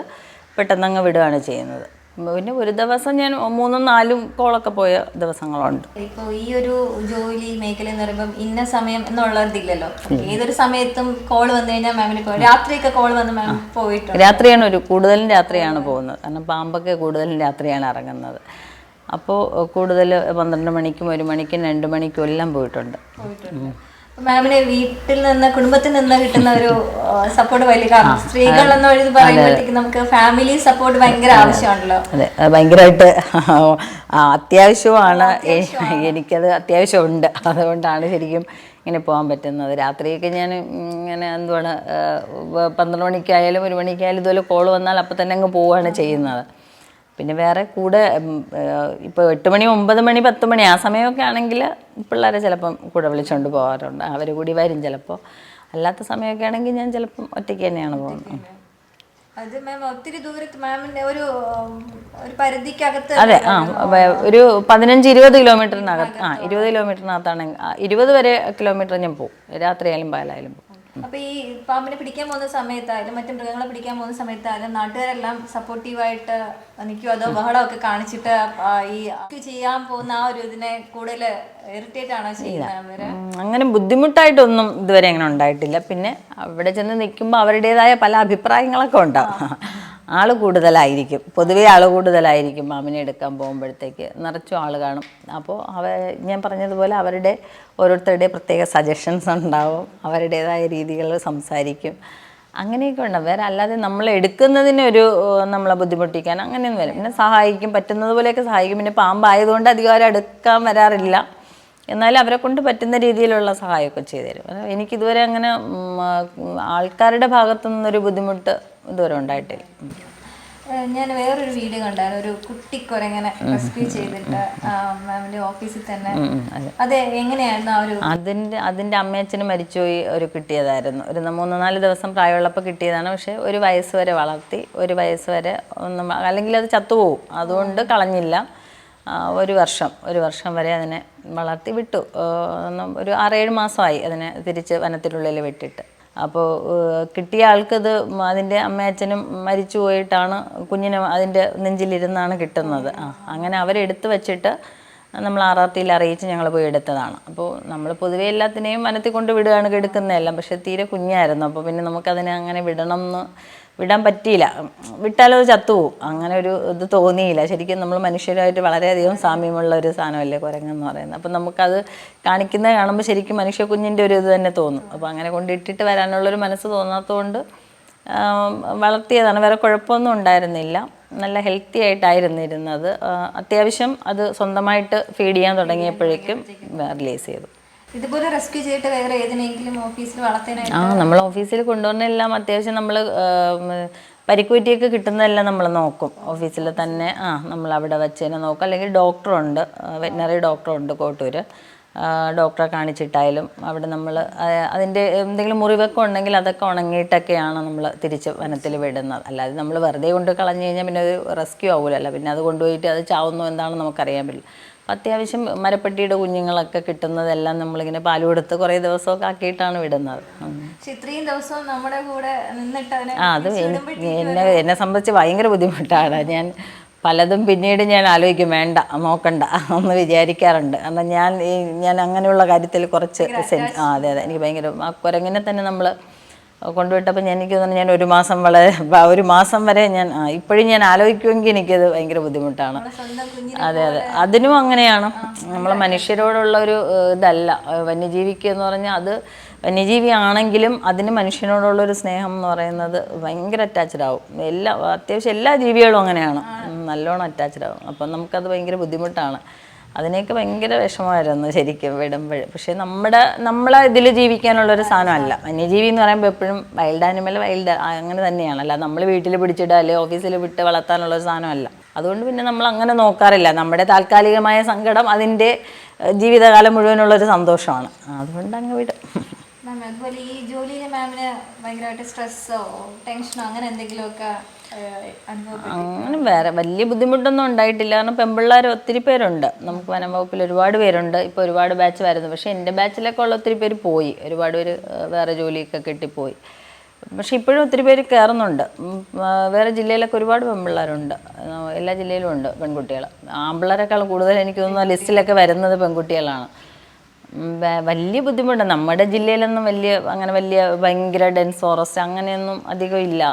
പെട്ടെന്നങ്ങ് വിടുകയാണ് ചെയ്യുന്നത്. പിന്നെ ഒരു ദിവസം ഞാൻ മൂന്നും നാലും കോളൊക്കെ പോയ ദിവസങ്ങളുണ്ട്. ഇപ്പോൾ ഈ ഒരു ജോലി മേഖല എന്ന് പറയുമ്പോൾ ഇന്ന സമയം എന്നുള്ളതില്ലല്ലോ ഏതൊരു സമയത്തും കോൾ വന്നു കഴിഞ്ഞാൽ മാമിന് പോയി. രാത്രിയൊക്കെ കോൾ വന്ന് മാം പോയിട്ടുണ്ട്. രാത്രിയാണ് ഒരു കൂടുതലും രാത്രിയാണ് പോകുന്നത്. കാരണം പാമ്പൊക്കെ കൂടുതലും രാത്രിയാണ് ഇറങ്ങുന്നത്. അപ്പോൾ കൂടുതൽ പന്ത്രണ്ട് മണിക്കും ഒരു മണിക്കും രണ്ട് മണിക്കും എല്ലാം പോയിട്ടുണ്ട്. പോയിട്ടുണ്ട്. മാമിന് വീട്ടിൽ നിന്ന് കുടുംബത്തിൽ നിന്ന് കിട്ടുന്ന ഒരു സപ്പോർട്ട് വലിയ കാരണം. സ്ത്രീകൾ എന്ന് പറയുമ്പോഴത്തേക്ക് നമുക്ക് ഫാമിലി സപ്പോർട്ട് ഭയങ്കര ആവശ്യമാണല്ലോ. അതെ ഭയങ്കരമായിട്ട് അത്യാവശ്യമാണ്. എനിക്കത് അത്യാവശ്യമുണ്ട്. അതുകൊണ്ടാണ് ശരിക്കും ഇങ്ങനെ പോകാൻ പറ്റുന്നത്. രാത്രിയൊക്കെ ഞാൻ ഇങ്ങനെ എന്തുവാണ് പന്ത്രണ്ട് മണിക്കായാലും ഒരു മണിക്കായാലും ഇതുപോലെ കോൾ വന്നാൽ അപ്പം തന്നെ അങ്ങ് പോവുകയാണ് ചെയ്യുന്നത്. പിന്നെ വേറെ കൂടെ ഇപ്പോൾ എട്ട് മണി ഒമ്പത് മണി പത്ത് മണി ആ സമയമൊക്കെ ആണെങ്കിൽ പിള്ളേരെ ചിലപ്പം കൂടെ വിളിച്ചുകൊണ്ട് പോകാറുണ്ട്. അവർ കൂടി വരും ചിലപ്പോൾ അല്ലാത്ത സമയമൊക്കെ ആണെങ്കിൽ ഞാൻ ചിലപ്പം ഒറ്റയ്ക്ക് തന്നെയാണ് പോകുന്നത്. അത് മാം ഒത്തിരി ദൂരത്ത് മാമിന്റെ ഒരു ഉം, ഒരു പരിധിക്കകത്ത് അതെ ആ ഒരു പതിനഞ്ച് ഇരുപത് കിലോമീറ്ററിനകത്ത് ആ ഇരുപത് കിലോമീറ്ററിനകത്താണെങ്കിൽ ഇരുപത് വരെ കിലോമീറ്റർ ഞാൻ പോകും രാത്രിയായാലും പകലായാലും പോകും അപ്പൊ ഈ പാമ്പിനെ പിടിക്കാൻ പോകുന്ന സമയത്തായാലും മറ്റു മൃഗങ്ങളെ പിടിക്കാൻ പോകുന്ന സമയത്തായാലും നാട്ടുകാരെല്ലാം സപ്പോർട്ടീവായിട്ട് നിൽക്കും അതോ ബഹളമൊക്കെ കാണിച്ചിട്ട് ഈ ചെയ്യാൻ പോകുന്ന ആ ഒരു ഇതിനെ കൂടുതൽ ഇറിറ്റേറ്റ് ആണോ ചെയ്യുന്നത് അങ്ങനെ ബുദ്ധിമുട്ടായിട്ടൊന്നും ഇതുവരെ അങ്ങനെ ഉണ്ടായിട്ടില്ല. പിന്നെ അവിടെ ചെന്ന് നിൽക്കുമ്പോൾ അവരുടേതായ പല അഭിപ്രായങ്ങളൊക്കെ ഉണ്ടാവും. ആൾ കൂടുതലായിരിക്കും. പൊതുവേ ആൾ കൂടുതലായിരിക്കും മാമിനെ എടുക്കാൻ പോകുമ്പോഴത്തേക്ക്. നിറച്ചും ആൾ കാണും. അപ്പോൾ അവ ഞാൻ പറഞ്ഞതുപോലെ അവരുടെ ഓരോരുത്തരുടെ പ്രത്യേക സജഷൻസ് ഉണ്ടാവും. അവരുടേതായ രീതികളിൽ സംസാരിക്കും. അങ്ങനെയൊക്കെ ഉണ്ടാവും. വേറെ അല്ലാതെ നമ്മൾ എടുക്കുന്നതിന് ഒരു ഏഹ്, നമ്മളെ ബുദ്ധിമുട്ടിക്കാൻ അങ്ങനെയൊന്നും വരും പിന്നെ സഹായിക്കും പറ്റുന്നത് പോലെയൊക്കെ സഹായിക്കും. പിന്നെ പാമ്പായതുകൊണ്ട് അധികം ആരും അടുക്കാൻ വരാറില്ല. എന്നാലും അവരെ കൊണ്ട് പറ്റുന്ന രീതിയിലുള്ള സഹായമൊക്കെ ചെയ്തു തരും എനിക്കിതുവരെ അങ്ങനെ ആൾക്കാരുടെ ഭാഗത്തു നിന്നൊരു ബുദ്ധിമുട്ട് ഇതുവരെ ഉണ്ടായിട്ടില്ല. ഞാൻ വേറൊരു വീഡിയോ കണ്ടായിരുന്നു. ഒരു കുട്ടിക്കൊരങ്ങനെ റെസ്ക്യൂ ചെയ്തിട്ട് മാമിന്റെ ഓഫീസിൽ തന്നെ. അതെ. എങ്ങനെയായിരുന്നു ആ ഒരു അതിന്റെ അതിന്റെ അമ്മയച്ഛന് മരിച്ചുപോയി ഒരു കിട്ടിയതായിരുന്നു. ഒരു മൂന്ന് നാല് ദിവസം പ്രായമുള്ളപ്പോൾ കിട്ടിയതാണ്. പക്ഷെ ഒരു വയസ്സ് വരെ വളർത്തി. ഒരു വയസ്സ് വരെ ഒന്നും അല്ലെങ്കിൽ അത് ചത്തുപോകും. അതുകൊണ്ട് കളഞ്ഞില്ല. ഒരു വർഷം ഒരു വർഷം വരെ അതിനെ വളർത്തി വിട്ടു. ഒരു ആറേഴ് മാസമായി അതിനെ തിരിച്ച് വനത്തിനുള്ളിൽ വിട്ടിട്ട്. അപ്പോൾ കിട്ടിയ ആൾക്കത് അതിന്റെ അമ്മയച്ഛനും മരിച്ചു പോയിട്ടാണ് കുഞ്ഞിനെ അതിന്റെ നെഞ്ചിലിരുന്നാണ് കിട്ടുന്നത്. ആ അങ്ങനെ അവരെടുത്ത് വെച്ചിട്ട് നമ്മൾ ടിയിൽ അറിയിച്ച് ഞങ്ങൾ പോയി എടുത്തതാണ്. അപ്പോൾ നമ്മൾ പൊതുവേ എല്ലാത്തിനെയും വനത്തിൽ കൊണ്ട് വിടുകയാണ് എടുക്കുന്നതെല്ലാം. പക്ഷേ തീരെ കുഞ്ഞായിരുന്നു. അപ്പോൾ പിന്നെ നമുക്കതിനെ അങ്ങനെ വിടണം എന്ന് വിടാൻ പറ്റിയില്ല. അത് ചത്തുപോകും. അങ്ങനെ ഒരു ഇത് തോന്നിയില്ല. ശരിക്കും നമ്മൾ മനുഷ്യരായിട്ട് വളരെയധികം സാമ്യമുള്ള ഒരു സാധനമല്ലേ കുരങ്ങെന്ന് പറയുന്നത്. അപ്പം നമുക്കത് കാണിക്കുന്നത് കാണുമ്പോൾ ശരിക്കും മനുഷ്യ കുഞ്ഞിന്റെ ഒരു ഇത് തന്നെ തോന്നും. അപ്പോൾ അങ്ങനെ കൊണ്ടിട്ടിട്ട് വരാനുള്ളൊരു മനസ്സ് തോന്നാത്തതുകൊണ്ട് വളർത്തിയതാണ്. വേറെ കുഴപ്പമൊന്നും ഉണ്ടായിരുന്നില്ല. നല്ല ഹെൽത്തി ആയിട്ടായിരുന്നു ഇരുന്നത് ആ, അത്യാവശ്യം അത് സ്വന്തമായിട്ട് ഫീഡ് ചെയ്യാൻ തുടങ്ങിയപ്പോഴേക്കും റിലീസ് ചെയ്തു. ഇതുപോലെ റെസ്ക്യൂ ചെയ്തിട്ട് വേറെ ഏതിനെങ്കിലും ഓഫീസിൽ ആ നമ്മൾ ഓഫീസിൽ കൊണ്ടുവന്നെല്ലാം അത്യാവശ്യം നമ്മൾ പരിക്കുറ്റിയൊക്കെ കിട്ടുന്നതെല്ലാം നമ്മൾ നോക്കും. ഓഫീസിൽ തന്നെ ആ നമ്മൾ അവിടെ വെച്ച് തന്നെ നോക്കും അല്ലെങ്കിൽ ഡോക്ടറുണ്ട് വെറ്റിനറി ഡോക്ടറുണ്ട് കോട്ടൂർ ഡോക്ടറെ കാണിച്ചിട്ടായാലും അവിടെ നമ്മൾ അതിന്റെ എന്തെങ്കിലും മുറിവൊക്കെ ഉണ്ടെങ്കിൽ അതൊക്കെ ഉണങ്ങിയിട്ടൊക്കെയാണ് നമ്മൾ തിരിച്ച് വനത്തിൽ വിടുന്നത്. അല്ലാതെ നമ്മൾ വെറുതെ കൊണ്ട് കളഞ്ഞു കഴിഞ്ഞാൽ പിന്നെ അത് റെസ്ക്യൂ ആവില്ലല്ലോ പിന്നെ അത് കൊണ്ടുപോയിട്ട് അത് ചാവുന്നോ എന്താണെന്ന് നമുക്കറിയാൻ പറ്റില്ല. അത്യാവശ്യം മരപ്പെട്ടിയുടെ കുഞ്ഞുങ്ങളൊക്കെ കിട്ടുന്നതെല്ലാം നമ്മളിങ്ങനെ പാൽ കൊടുത്ത് കുറേ ദിവസമൊക്കെ ആക്കിയിട്ടാണ് വിടുന്നത്. ഇത്രയും ദിവസവും നമ്മുടെ കൂടെ നിന്നിട്ട് ആ അത് എന്നെ എന്നെ സംബന്ധിച്ച് ഭയങ്കര ബുദ്ധിമുട്ടാണ്. ഞാൻ പലതും പിന്നീട് ഞാൻ ആലോചിക്കും വേണ്ട നോക്കണ്ട എന്ന് വിചാരിക്കാറുണ്ട്. എന്നാൽ ഞാൻ ഈ ഞാൻ അങ്ങനെയുള്ള കാര്യത്തിൽ കുറച്ച് ആ അതെ അതെ എനിക്ക് ഭയങ്കര ആ കുരങ്ങിനെ തന്നെ നമ്മൾ കൊണ്ടുവിട്ടപ്പോൾ ഞാൻ എനിക്ക് തോന്നുന്നു ഞാൻ ഒരു മാസം വളരെ ഒരു മാസം വരെ ഞാൻ ഇപ്പോഴും ഞാൻ ആലോചിക്കുമെങ്കിൽ എനിക്കത് ഭയങ്കര ബുദ്ധിമുട്ടാണ്. അതെ അതെ. അതിനും അങ്ങനെയാണ്. നമ്മൾ മനുഷ്യരോടുള്ള ഒരു ഇതല്ല. വന്യജീവിക്ക് എന്ന് പറഞ്ഞാൽ അത് വന്യജീവി ആണെങ്കിലും അതിന് മനുഷ്യനോടുള്ള ഒരു സ്നേഹം എന്ന് പറയുന്നത് ഭയങ്കര അറ്റാച്ച്ഡ് ആവും. എല്ലാ അത്യാവശ്യം എല്ലാ ജീവികളും അങ്ങനെയാണ്. നല്ലോണം അറ്റാച്ച്ഡ് ആവും. അപ്പം നമുക്കത് ഭയങ്കര ബുദ്ധിമുട്ടാണ്. അതിനെയൊക്കെ ഭയങ്കര വിഷമമായിരുന്നു ശരിക്കും വിടുമ്പോൾ. പക്ഷേ നമ്മുടെ നമ്മളെ ഇതിൽ ജീവിക്കാനുള്ളൊരു സാധനമല്ല. വന്യജീവി എന്ന് പറയുമ്പോൾ എപ്പോഴും വൈൽഡ് ആനിമൽ വൈൽഡ് അങ്ങനെ തന്നെയാണ്. അല്ല നമ്മൾ വീട്ടിൽ പിടിച്ചിടുക അല്ലെങ്കിൽ ഓഫീസിൽ വിട്ട് വളർത്താനുള്ള ഒരു സാധനമല്ല. അതുകൊണ്ട് പിന്നെ നമ്മൾ അങ്ങനെ നോക്കാറില്ല. നമ്മുടെ താൽക്കാലികമായ സങ്കടം അതിന്റെ ജീവിതകാലം മുഴുവനുള്ളൊരു സന്തോഷമാണ്. അതുകൊണ്ട് അങ്ങ് വിടും. മാം അതുപോലെ ഈ ജോലിയിൽ മാമിന് ഭയങ്കരമായിട്ട് സ്ട്രെസ്സോ ടെൻഷനോ അങ്ങനെ എന്തെങ്കിലുമൊക്കെ അങ്ങനെ വേറെ വലിയ ബുദ്ധിമുട്ടൊന്നും ഉണ്ടായിട്ടില്ല. കാരണം പെമ്പിള്ളേർ ഒത്തിരി പേരുണ്ട്. നമുക്ക് വനം വകുപ്പിൽ ഒരുപാട് പേരുണ്ട്. ഇപ്പോൾ ഒരുപാട് ബാച്ച് വരുന്നു. പക്ഷേ എന്റെ ബാച്ചിലൊക്കെ ഉള്ള ഒത്തിരി പേര് പോയി. ഒരുപാട് പേര് വേറെ ജോലിയൊക്കെ കിട്ടിപ്പോയി. പക്ഷേ ഇപ്പോഴും ഒത്തിരി പേര് കയറുന്നുണ്ട് വേറെ ജില്ലയിലൊക്കെ ഒരുപാട് പെൺപിള്ളേരുണ്ട് എല്ലാ ജില്ലയിലും ഉണ്ട് പെൺകുട്ടികൾ ആൺപിള്ളേരെക്കാൾ കൂടുതൽ എനിക്ക് തോന്നുന്നു ലിസ്റ്റിലൊക്കെ വരുന്നത് പെൺകുട്ടികളാണ്. വലിയ ബുദ്ധിമുട്ട് നമ്മുടെ ജില്ലയിലൊന്നും വലിയ അങ്ങനെ വലിയ ഭയങ്കര ഡെൻസ് ഫോറസ്റ്റ് അങ്ങനെയൊന്നും അധികം ഇല്ല.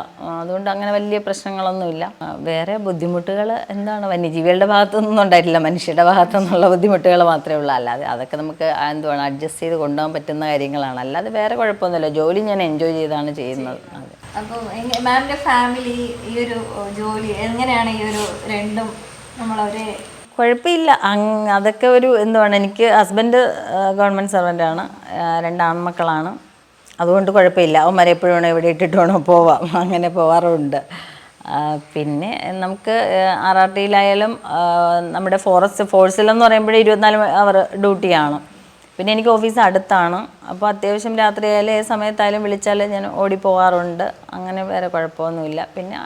അതുകൊണ്ട് അങ്ങനെ വലിയ പ്രശ്നങ്ങളൊന്നുമില്ല വേറെ ബുദ്ധിമുട്ടുകൾ എന്താണ്? വന്യജീവികളുടെ ഭാഗത്തുനിന്നും ഉണ്ടായിട്ടില്ല. മനുഷ്യരുടെ ഭാഗത്തു നിന്നുള്ള ബുദ്ധിമുട്ടുകൾ മാത്രമേ ഉള്ളൂ. അല്ലാതെ അതൊക്കെ നമുക്ക് എന്തുവാണ് അഡ്ജസ്റ്റ് ചെയ്ത് കൊണ്ടുപോകാൻ പറ്റുന്ന കാര്യങ്ങളാണ്. അല്ലാതെ വേറെ കുഴപ്പമൊന്നുമില്ല. ജോലി ഞാൻ എൻജോയ് ചെയ്താണ് ചെയ്യുന്നത്. അപ്പോൾ ഫാമിലി ഈ ഒരു ജോലി എങ്ങനെയാണ് ഈ ഒരു രണ്ടും നമ്മളൊരേ കുഴപ്പമില്ല. അതൊക്കെ ഒരു എന്തുവാണ് എനിക്ക് ഹസ്ബൻഡ് ഗവൺമെന്റ് സർവന്റാണ് രണ്ട് ആൺമക്കളാണ്. അതുകൊണ്ട് കുഴപ്പമില്ല. അവന്മാരെ എപ്പോഴും വേണോ എവിടെ ഇട്ടിട്ട് വേണോ പോവാം. അങ്ങനെ പോവാറുണ്ട്. പിന്നെ നമുക്ക് ആർ ആർ ടിയിലായാലും നമ്മുടെ ഫോറസ്റ്റ് ഫോഴ്സിലെന്ന് പറയുമ്പോഴേ ഇരുപത്തിനാല് അവർ ഡ്യൂട്ടിയാണ് പിന്നെ എനിക്ക് ഓഫീസ് അടുത്താണ്. അപ്പോൾ അത്യാവശ്യം രാത്രി ആയാലും ഏത് സമയത്തായാലും വിളിച്ചാൽ ഞാൻ ഓടി പോകാറുണ്ട് അങ്ങനെ വേറെ കുഴപ്പമൊന്നുമില്ല. പിന്നെ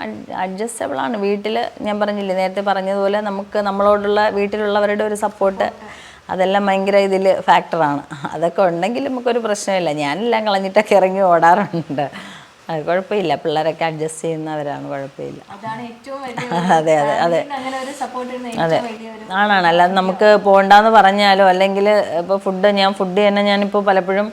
അഡ്ജസ്റ്റബിളാണ് വീട്ടിൽ ഞാൻ പറഞ്ഞില്ലേ നേരത്തെ പറഞ്ഞതുപോലെ നമുക്ക് നമ്മളോടുള്ള വീട്ടിലുള്ളവരുടെ ഒരു സപ്പോർട്ട് അതെല്ലാം ഭയങ്കര ഇതിൽ ഫാക്ടറാണ് അതൊക്കെ ഉണ്ടെങ്കിൽ നമുക്കൊരു പ്രശ്നമില്ല. ഞാനെല്ലാം കളഞ്ഞിട്ടൊക്കെ ഇറങ്ങി ഓടാറുണ്ട്. അത് കുഴപ്പമില്ല. പിള്ളേരൊക്കെ അഡ്ജസ്റ്റ് ചെയ്യുന്നവരാണ് കുഴപ്പമില്ല. അതെ അതെ അതെ. അതെ. ആണാണ്. അല്ലാതെ നമുക്ക് പോകണ്ടെന്ന് പറഞ്ഞാലോ അല്ലെങ്കിൽ ഇപ്പോൾ ഫുഡ് ഞാൻ ഫുഡ് തന്നെ ഞാനിപ്പോൾ പലപ്പോഴും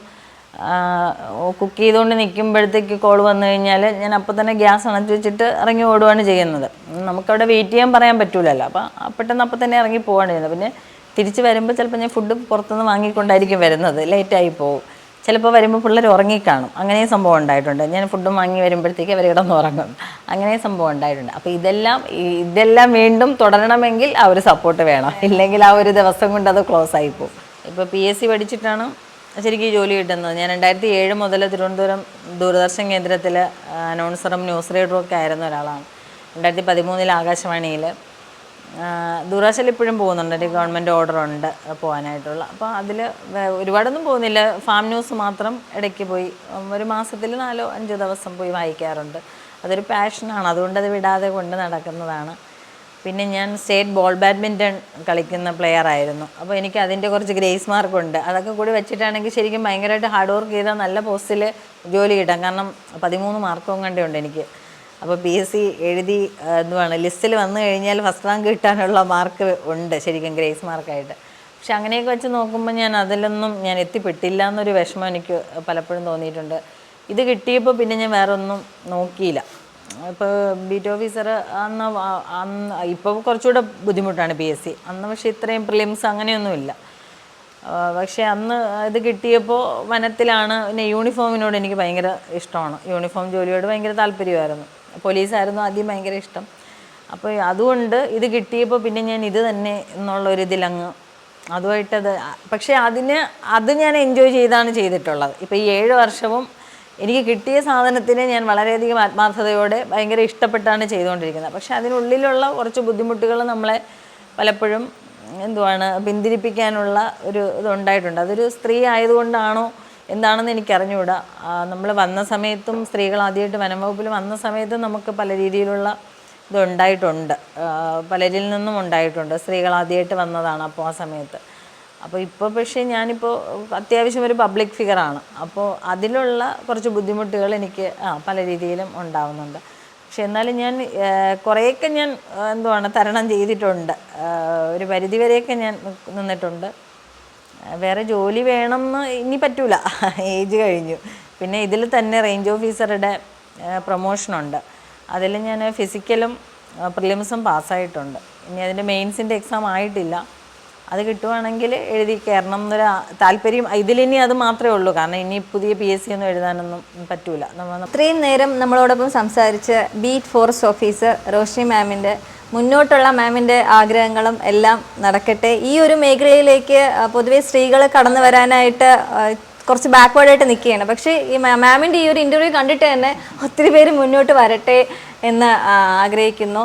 കുക്ക് ചെയ്തുകൊണ്ട് നിൽക്കുമ്പോഴത്തേക്ക് കോൾ വന്നു കഴിഞ്ഞാൽ ഞാൻ അപ്പോൾ തന്നെ ഗ്യാസ് അണച്ച് വെച്ചിട്ട് ഇറങ്ങി ഓടുകയാണ് ചെയ്യുന്നത്. നമുക്കവിടെ വെയിറ്റ് ചെയ്യാൻ പറയാൻ പറ്റൂലല്ലോ. അപ്പോൾ പെട്ടെന്ന് അപ്പോൾ തന്നെ ഇറങ്ങി പോവുകയാണ് ചെയ്യുന്നത്. പിന്നെ തിരിച്ച് വരുമ്പോൾ ചിലപ്പോൾ ഞാൻ ഫുഡ് പുറത്തുനിന്ന് വാങ്ങിക്കൊണ്ടായിരിക്കും വരുന്നത്. ലേറ്റായി പോകും ചിലപ്പോൾ വരുമ്പോൾ പിള്ളേർ ഉറങ്ങിക്കാണും അങ്ങനെയും സംഭവം ഉണ്ടായിട്ടുണ്ട്. ഞാൻ ഫുഡും വാങ്ങി വരുമ്പോഴത്തേക്ക് അവർ കിടന്ന് ഉറങ്ങും. അങ്ങനെയും സംഭവം ഉണ്ടായിട്ടുണ്ട്. അപ്പോൾ ഇതെല്ലാം ഇതെല്ലാം വീണ്ടും തുടരണമെങ്കിൽ ആ ഒരു സപ്പോർട്ട് വേണം. ഇല്ലെങ്കിൽ ആ ഒരു ദിവസം കൊണ്ട് അത് ക്ലോസ് ആയി പോകും. ഇപ്പോൾ പി എസ് സി പഠിച്ചിട്ടാണ് ശരിക്കും ജോലി കിട്ടുന്നത്. ഞാൻ രണ്ടായിരത്തി ഏഴ് മുതൽ തിരുവനന്തപുരം ദൂരദർശൻ കേന്ദ്രത്തിൽ അനൗൺസറും ന്യൂസ് റീഡറും ഒക്കെ ആയിരുന്ന ഒരാളാണ്. രണ്ടായിരത്തി പതിമൂന്നിൽ ആകാശവാണിയിൽ ദൂരാശയിൽ ഇപ്പോഴും പോകുന്നുണ്ട്. ഒരു ഗവൺമെന്റ് ഓർഡർ ഉണ്ട് പോകാനായിട്ടുള്ള അപ്പോൾ അതിൽ ഒരുപാടൊന്നും പോകുന്നില്ല. ഫാം ന്യൂസ് മാത്രം ഇടയ്ക്ക് പോയി. ഒരു മാസത്തിൽ നാലോ അഞ്ചോ ദിവസം പോയി വായിക്കാറുണ്ട്. അതൊരു പാഷനാണ് അതുകൊണ്ട് അത് വിടാതെ കൊണ്ട് നടക്കുന്നതാണ്. പിന്നെ ഞാൻ സ്റ്റേറ്റ് ബോൾ ബാഡ്മിന്റൺ കളിക്കുന്ന പ്ലെയർ ആയിരുന്നു. അപ്പോൾ എനിക്ക് അതിന്റെ കുറച്ച് ഗ്രേസ് മാർക്കുണ്ട് അതൊക്കെ കൂടി വെച്ചിട്ടാണെങ്കിൽ ശരിക്കും ഭയങ്കരമായിട്ട് ഹാർഡ് വർക്ക് ചെയ്താൽ നല്ല പോസ്റ്റിൽ ജോലി കിട്ടാം. കാരണം പതിമൂന്ന് മാർക്കും കണ്ടേ ഉണ്ട് എനിക്ക്. അപ്പോൾ പി എസ് സി എഴുതി എന്തുവാണ് ലിസ്റ്റിൽ വന്നു കഴിഞ്ഞാൽ ഫസ്റ്റ് റാങ്ക് കിട്ടാനുള്ള മാർക്ക് ഉണ്ട് ശരിക്കും ഗ്രേസ് മാർക്കായിട്ട് പക്ഷെ അങ്ങനെയൊക്കെ വെച്ച് നോക്കുമ്പോൾ ഞാൻ അതിലൊന്നും ഞാൻ എത്തിപ്പെട്ടില്ല എന്നൊരു വിഷമം എനിക്ക് പലപ്പോഴും തോന്നിയിട്ടുണ്ട്. ഇത് കിട്ടിയപ്പോൾ പിന്നെ ഞാൻ വേറെ ഒന്നും നോക്കിയില്ല ഇപ്പോൾ ബീറ്റ് ഓഫീസർ അന്ന് അന്ന് ഇപ്പോൾ കുറച്ചുകൂടെ ബുദ്ധിമുട്ടാണ് പി എസ് സി അന്ന് പക്ഷേ ഇത്രയും പ്രിലിംസ് അങ്ങനെയൊന്നുമില്ല. പക്ഷേ അന്ന് ഇത് കിട്ടിയപ്പോൾ വനത്തിലാണ് പിന്നെ യൂണിഫോമിനോട് എനിക്ക് ഭയങ്കര ഇഷ്ടമാണ്. യൂണിഫോം ജോലിയോട് ഭയങ്കര താല്പര്യമായിരുന്നു. പോലീസായിരുന്നു ആദ്യം ഭയങ്കര ഇഷ്ടം. അപ്പോൾ അതുകൊണ്ട് ഇത് കിട്ടിയപ്പോൾ പിന്നെ ഞാൻ ഇത് തന്നെ എന്നുള്ളൊരിതിലങ്ങ് അതുമായിട്ടത് പക്ഷേ അതിന് അത് ഞാൻ എൻജോയ് ചെയ്താണ് ചെയ്തിട്ടുള്ളത്. ഇപ്പോൾ ഈ ഏഴ് വർഷവും എനിക്ക് കിട്ടിയ സാധനത്തിനെ ഞാൻ വളരെയധികം ആത്മാർത്ഥതയോടെ ഭയങ്കര ഇഷ്ടപ്പെട്ടാണ് ചെയ്തുകൊണ്ടിരിക്കുന്നത്. പക്ഷേ അതിനുള്ളിലുള്ള കുറച്ച് ബുദ്ധിമുട്ടുകൾ നമ്മളെ പലപ്പോഴും എന്തുവാണ് പിന്തിരിപ്പിക്കാനുള്ള ഒരു ഇതുണ്ടായിട്ടുണ്ട്. അതൊരു സ്ത്രീ ആയതുകൊണ്ടാണോ എന്താണെന്ന് എനിക്ക് അറിഞ്ഞുകൂടാ നമ്മൾ വന്ന സമയത്തും സ്ത്രീകൾ ആദ്യമായിട്ട് വനംവകുപ്പിൽ വന്ന സമയത്തും നമുക്ക് പല രീതിയിലുള്ള ഇതുണ്ടായിട്ടുണ്ട്. പലരിൽ നിന്നും ഉണ്ടായിട്ടുണ്ട്. സ്ത്രീകൾ ആദ്യമായിട്ട് വന്നതാണ് അപ്പോൾ ആ സമയത്ത്. അപ്പോൾ ഇപ്പോൾ പക്ഷേ ഞാനിപ്പോൾ അത്യാവശ്യം ഒരു പബ്ലിക് ഫിഗറാണ്. അപ്പോൾ അതിലുള്ള കുറച്ച് ബുദ്ധിമുട്ടുകൾ എനിക്ക് ആ പല രീതിയിലും ഉണ്ടാവുന്നുണ്ട്. പക്ഷെ എന്നാലും ഞാൻ കുറേയൊക്കെ ഞാൻ എന്തുവാണ് തരണം ചെയ്തിട്ടുണ്ട്. ഒരു പരിധിവരെയൊക്കെ ഞാൻ നിന്നിട്ടുണ്ട്. വേറെ ജോലി വേണം എന്ന് ഇനി പറ്റൂല. ഏജ് കഴിഞ്ഞു. പിന്നെ ഇതിൽ തന്നെ റേഞ്ച് ഓഫീസറുടെ പ്രൊമോഷനുണ്ട് അതിൽ ഞാൻ ഫിസിക്കലും പ്രിലിംസും പാസ്സായിട്ടുണ്ട് ഇനി അതിന്റെ മെയിൻസിന്റെ എക്സാം ആയിട്ടില്ല. അത് കിട്ടുവാണെങ്കിൽ എഴുതി കയറണം എന്നൊരു താല്പര്യം ഇതിലിനി അത് മാത്രമേ ഉള്ളൂ. കാരണം ഇനി പുതിയ പി എസ് സി ഒന്നും എഴുതാനൊന്നും പറ്റൂല. നമ്മൾ ഇത്രയും നേരം നമ്മളോടൊപ്പം സംസാരിച്ച ബീറ്റ് ഫോറസ്റ്റ് ഓഫീസർ റോഷ്നി മാമിന്റെ മുന്നോട്ടുള്ള മാമിന്റെ ആഗ്രഹങ്ങളും എല്ലാം നടക്കട്ടെ. ഈ ഒരു മേഖലയിലേക്ക് പൊതുവെ സ്ത്രീകൾ കടന്നു വരാനായിട്ട് കുറച്ച് ബാക്ക്വേർഡായിട്ട് നിൽക്കുകയാണ്. പക്ഷേ ഈ മാമിന്റെ ഈ ഒരു ഇന്റർവ്യൂ കണ്ടിട്ട് തന്നെ ഒത്തിരി പേര് മുന്നോട്ട് വരട്ടെ എന്ന് ആഗ്രഹിക്കുന്നു.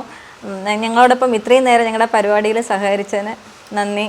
ഞങ്ങളോടൊപ്പം ഇത്രയും നേരം ഞങ്ങളുടെ പരിപാടിയിൽ സഹകരിച്ചതിന് നന്ദി.